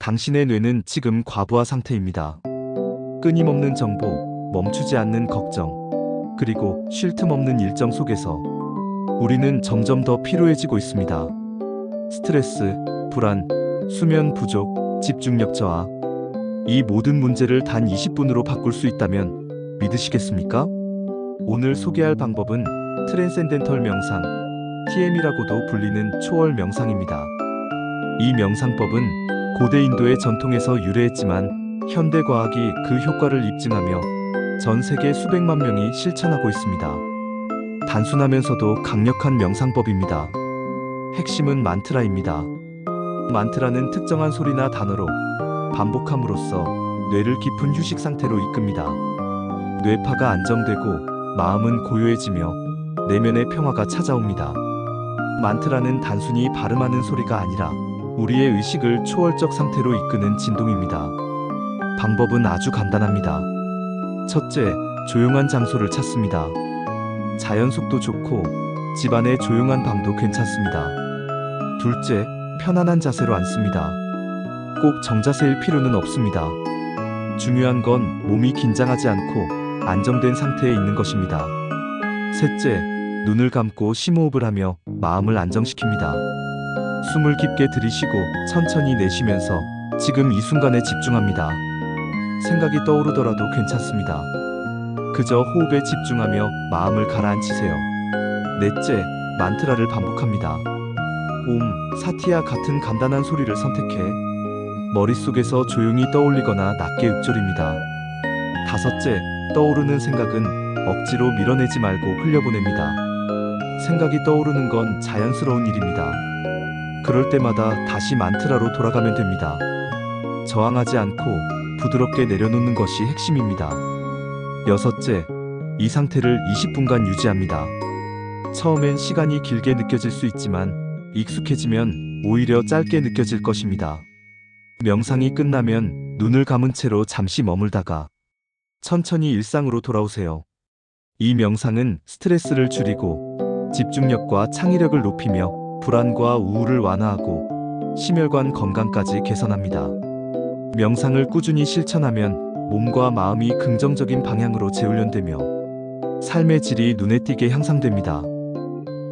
당신의 뇌는 지금 과부하 상태입니다. 끊임없는 정보, 멈추지 않는 걱정, 그리고 쉴 틈 없는 일정 속에서 우리는 점점 더 피로해지고 있습니다. 스트레스, 불안, 수면 부족, 집중력 저하. 이 모든 문제를 단 20분으로 바꿀 수 있다면 믿으시겠습니까? 오늘 소개할 방법은 트랜센덴털 명상, TM이라고도 불리는 초월 명상입니다. 이 명상법은 고대 인도의 전통에서 유래했지만 현대 과학이 그 효과를 입증하며 전 세계 수백만 명이 실천하고 있습니다. 단순하면서도 강력한 명상법입니다. 핵심은 만트라입니다. 만트라는 특정한 소리나 단어로 반복함으로써 뇌를 깊은 휴식 상태로 이끕니다. 뇌파가 안정되고 마음은 고요해지며 내면의 평화가 찾아옵니다. 만트라는 단순히 발음하는 소리가 아니라 우리의 의식을 초월적 상태로 이끄는 진동입니다. 방법은 아주 간단합니다. 첫째, 조용한 장소를 찾습니다. 자연 속도 좋고 집안의 조용한 방도 괜찮습니다. 둘째, 편안한 자세로 앉습니다. 꼭 정자세일 필요는 없습니다. 중요한 건 몸이 긴장하지 않고 안정된 상태에 있는 것입니다. 셋째, 눈을 감고 심호흡을 하며 마음을 안정시킵니다. 숨을 깊게 들이쉬고 천천히 내쉬면서 지금 이 순간에 집중합니다. 생각이 떠오르더라도 괜찮습니다. 그저 호흡에 집중하며 마음을 가라앉히세요. 넷째, 만트라를 반복합니다. 옴, 사티야 같은 간단한 소리를 선택해 머릿속에서 조용히 떠올리거나 낮게 읊조립니다. 다섯째, 떠오르는 생각은 억지로 밀어내지 말고 흘려보냅니다. 생각이 떠오르는 건 자연스러운 일입니다. 그럴 때마다 다시 만트라로 돌아가면 됩니다. 저항하지 않고 부드럽게 내려놓는 것이 핵심입니다. 여섯째, 이 상태를 20분간 유지합니다. 처음엔 시간이 길게 느껴질 수 있지만 익숙해지면 오히려 짧게 느껴질 것입니다. 명상이 끝나면 눈을 감은 채로 잠시 머물다가 천천히 일상으로 돌아오세요. 이 명상은 스트레스를 줄이고 집중력과 창의력을 높이며 불안과 우울을 완화하고 심혈관 건강까지 개선합니다. 명상을 꾸준히 실천하면 몸과 마음이 긍정적인 방향으로 재훈련되며 삶의 질이 눈에 띄게 향상됩니다.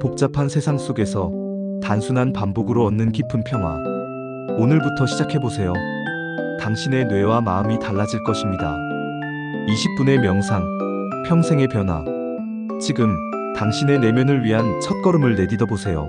복잡한 세상 속에서 단순한 반복으로 얻는 깊은 평화. 오늘부터 시작해보세요. 당신의 뇌와 마음이 달라질 것입니다. 20분의 명상, 평생의 변화. 지금 당신의 내면을 위한 첫걸음을 내딛어 보세요.